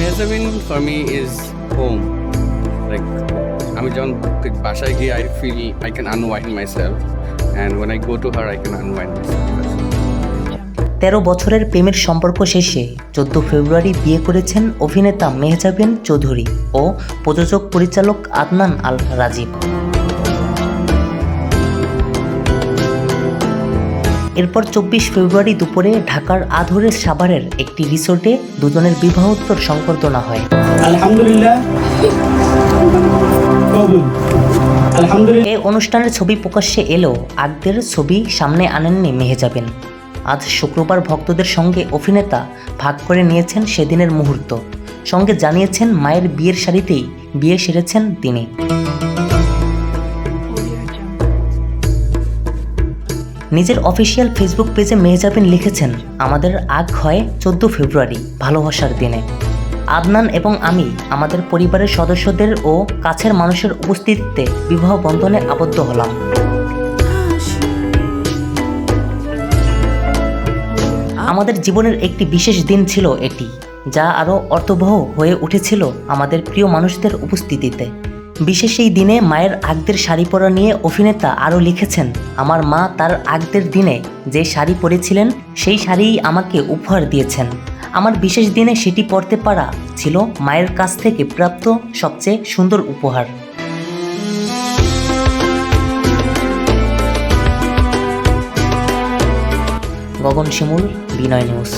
Mehjabin for me is home like আমি যখন বাসায় গিয়ে I feel I can unwind myself and when I go to her I can unwind my তেরো বছরের প্রেমের সম্পর্ক শেষে চোদ্দ ফেব্রুয়ারি বিয়ে করেছেন অভিনেতা মেহজাবিন চৌধুরী ও প্রযোজক পরিচালক আদনান আল রাজীব। এরপর চব্বিশ ফেব্রুয়ারি দুপুরে ঢাকার আধুরের সাভারের একটি রিসোর্টে দুজনের বিবাহোত্তর সংবর্ধনা হয়। আলহামদুলিল্লাহ। এই অনুষ্ঠানের ছবি প্রকাশ্যে এলেও আগদের ছবি সামনে আনেননি মেহেজাবিন। আজ শুক্রবার ভক্তদের সঙ্গে অভিনেতা ভাগ করে নিয়েছেন সেদিনের মুহূর্ত। সঙ্গে জানিয়েছেন মায়ের বিয়ের শাড়িতেই বিয়ে সেরেছেন তিনি। নিজের অফিসিয়াল ফেসবুক পেজে মেহজাবিন লিখেছেন, আমাদের আগ হয় চোদ্দ ফেব্রুয়ারি, ভালোবাসার দিনে। আদনান এবং আমি, আমাদের পরিবারের সদস্যদের ও কাছের মানুষের উপস্থিতিতে বিবাহ বন্ধনে আবদ্ধ হলাম। আমাদের জীবনের একটি বিশেষ দিন ছিল এটি, যা আরও অর্থবহ হয়ে উঠেছিল আমাদের প্রিয় মানুষদের উপস্থিতিতে। বিশেষ এই দিনে মায়ের আগদের শাড়ি পরা নিয়ে অভিনেতা আরও লিখেছেন, আমার মা তার আগদের দিনে যে শাড়ি পরেছিলেন, সেই শাড়িই আমাকে উপহার দিয়েছেন। আমার বিশেষ দিনে সেটি পরতে পারা ছিল মায়ের কাছ থেকে প্রাপ্ত সবচেয়ে সুন্দর উপহার। গগন শিমুল, বিনয় নিউজ।